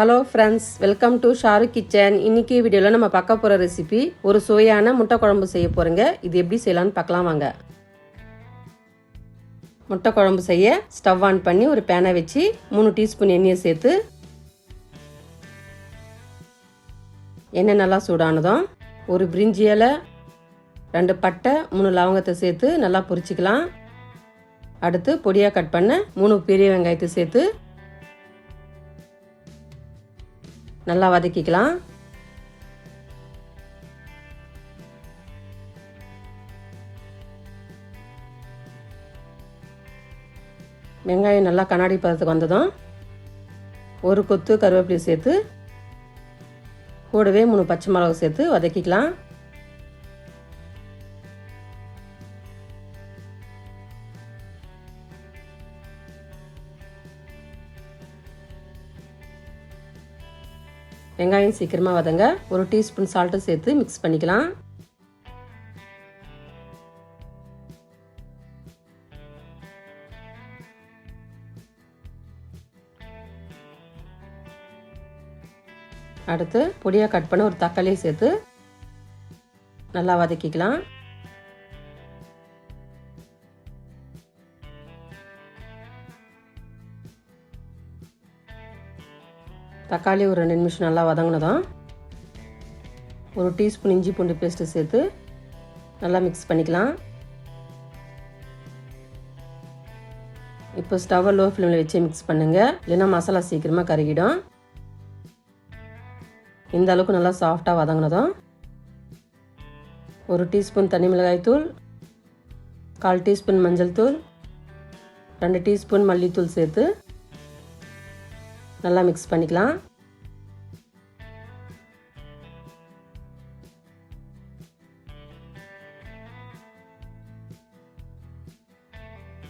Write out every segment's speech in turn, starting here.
Hello friends welcome to Sharu kitchen இன்னைக்கு வீடியோவில் நம்ம பார்க்க போகிற ரெசிபி ஒரு சுவையான முட்டை குழம்பு செய்ய போகிறோங்க இது எப்படி செய்யலாம்னு பார்க்கலாம் வாங்க. முட்டை குழம்பு செய்ய ஸ்டவ் ஆன் பண்ணி ஒரு பேனை வச்சு மூணு டீஸ்பூன் எண்ணெயை சேர்த்து எண்ணெய் நல்லா சூடானதும் ஒரு பிரிஞ்சி இலை ரெண்டு பட்டை மூணு லவங்கத்தை சேர்த்து நல்லா பொரிச்சிக்கலாம். அடுத்து பொடியாக கட் பண்ண மூணு பெரிய வெங்காயத்தை சேர்த்து நல்லா வதக்கிக்கலாம். வெங்காயம் நல்லா கண்ணாடி பதத்துக்கு வந்ததும் ஒரு கொத்து கருவேப்பிலை சேர்த்து கூடவே மூணு பச்சை மிளகு சேர்த்து வதக்கிக்கலாம். வெங்காயம் சீக்கிரமாக வதங்க ஒரு டீஸ்பூன் சால்ட்டு சேர்த்து மிக்ஸ் பண்ணிக்கலாம். அடுத்து பொடியாக கட் பண்ண ஒரு தக்காளியை சேர்த்து நல்லா வதக்கிக்கலாம். தக்காளி ஒரு ரெண்டு நிமிஷம் நல்லா வதங்கினதும் ஒரு டீஸ்பூன் இஞ்சி பூண்டு பேஸ்ட்டு சேர்த்து நல்லா மிக்ஸ் பண்ணிக்கலாம். இப்போ ஸ்டவ்வை லோ ஃப்ளேமில் வச்சு மிக்ஸ் பண்ணுங்கள் இல்லைன்னா மசாலா சீக்கிரமாக கருகிடும். இந்த அளவுக்கு நல்லா சாஃப்டாக வதங்கினதும் ஒரு டீஸ்பூன் தனி மிளகாய் தூள் கால் டீஸ்பூன் மஞ்சள் தூள் ரெண்டு டீஸ்பூன் மல்லித்தூள் சேர்த்து நல்லா மிக்ஸ் பண்ணிக்கலாம்.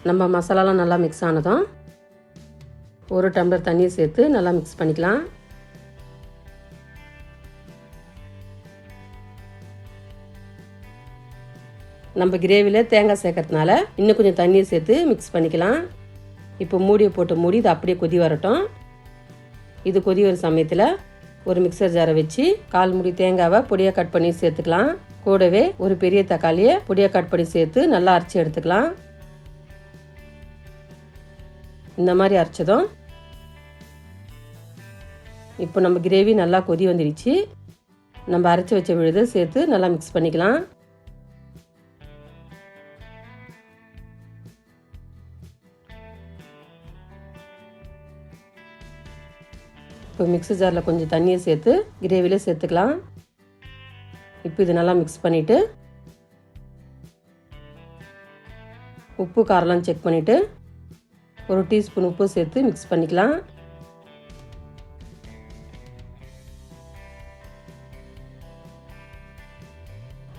நம்ம மசாலாலாம் நல்லா மிக்ஸ் ஆனதும் ஒரு டம்ளர் தண்ணியை சேர்த்து நல்லா மிக்ஸ் பண்ணிக்கலாம். நம்ம கிரேவியில் தேங்காய் சேர்க்கறதுனால இன்னும் கொஞ்சம் தண்ணியை சேர்த்து மிக்ஸ் பண்ணிக்கலாம். இப்போ மூடியை போட்டு மூடி இது அப்படியே கொதி வரட்டும். இது கொதி வர சமயத்தில் ஒரு மிக்சர் ஜாரை வச்சு கால் முடி தேங்காவை பொடியாக கட் பண்ணி சேர்த்துக்கலாம். கூடவே ஒரு பெரிய தக்காளியை பொடியாக கட் பண்ணி சேர்த்து நல்லா அரைச்சி எடுத்துக்கலாம். இந்த மாதிரி அரைச்சதும் இப்போ நம்ம கிரேவி நல்லா கொதி வந்துடுச்சு நம்ம அரைச்சி வச்ச விழுதை சேர்த்து நல்லா மிக்ஸ் பண்ணிக்கலாம். இப்போ மிக்ஸி ஜாரில் கொஞ்சம் தண்ணியை சேர்த்து கிரேவியில் சேர்த்துக்கலாம். இப்போ இது நல்லா மிக்ஸ் பண்ணிவிட்டு உப்பு காரெலாம் செக் பண்ணிவிட்டு ஒரு டீஸ்பூன் உப்பு சேர்த்து மிக்ஸ் பண்ணிக்கலாம்.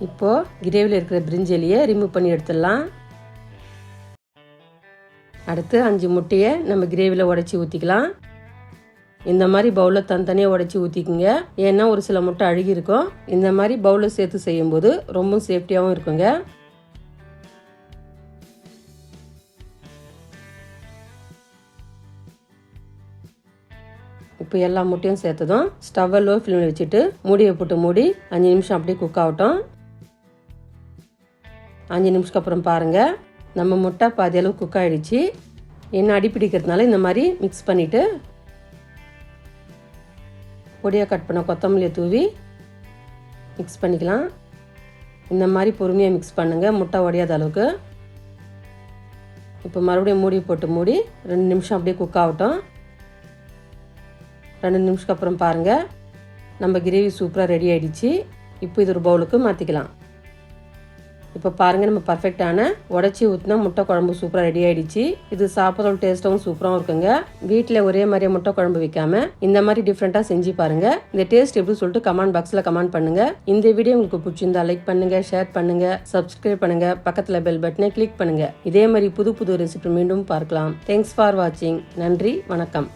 இப்போது கிரேவியில் இருக்கிற பிரிஞ்சலியை ரிமூவ் பண்ணி எடுத்துடலாம். அடுத்து அஞ்சு முட்டையை நம்ம கிரேவியில் உடச்சி ஊற்றிக்கலாம் இந்த மாதிரி பவுலில் தனித்தனியாக உடச்சி ஊற்றிக்குங்க ஏன்னா ஒரு சில முட்டை அழுகி இருக்கும். இந்த மாதிரி பவுலில் சேர்த்து செய்யும்போது ரொம்ப சேஃப்டியாகவும் இருக்குங்க. இப்போ எல்லா முட்டையும் சேர்த்ததும் ஸ்டவ்வை லோ ஃப்ளேமில் வச்சுட்டு மூடியை போட்டு மூடி அஞ்சு நிமிஷம் அப்படியே குக் ஆகட்டும். அஞ்சு நிமிஷத்துக்கு அப்புறம் பாருங்கள் நம்ம முட்டை பாதி அளவு குக் ஆகிடுச்சு என்ன அடிப்பிடிக்கிறதுனால இந்த மாதிரி மிக்ஸ் பண்ணிவிட்டு பொடியாக கட் பண்ண கொத்தமல்லியை தூவி மிக்ஸ் பண்ணிக்கலாம். இந்த மாதிரி பொறுமையாக மிக்ஸ் பண்ணுங்கள் முட்டை உடையாத அளவுக்கு. இப்போ மறுபடியும் மூடி போட்டு மூடி ரெண்டு நிமிஷம் அப்படியே குக் ஆகட்டும். ரெண்டு நிமிஷத்துக்கு அப்புறம் பாருங்கள் நம்ம கிரேவி சூப்பராக ரெடி ஆகிடுச்சு இப்போ இது ஒரு பவுலுக்கு மாற்றிக்கலாம் இப்போ பாருங்கள் நம்ம பர்ஃபெக்டான உடச்சி ஊற்றினா முட்டை குழம்பு சூப்பராக ரெடி ஆகிடுச்சு இது சாப்பிட்ற டேஸ்ட்டாகவும் சூப்பராகவும் இருக்குங்க. வீட்டில் ஒரே மாதிரியே முட்டை குழம்பு வைக்காம இந்த மாதிரி டிஃப்ரெண்ட்டாக செஞ்சு பாருங்கள் இந்த டேஸ்ட் எப்படி சொல்லிட்டு கமெண்ட் பாக்ஸில் கமெண்ட் பண்ணுங்கள் இந்த வீடியோ உங்களுக்கு பிடிச்சிருந்தா லைக் பண்ணுங்கள் ஷேர் பண்ணுங்கள் சப்ஸ்கிரைப் பண்ணுங்கள் பக்கத்தில் பெல் பட்டனை கிளிக் பண்ணுங்கள் இதே மாதிரி புது புது ரெசிபி மீண்டும் பார்க்கலாம். தேங்க்ஸ் ஃபார் வாட்சிங் நன்றி வணக்கம்.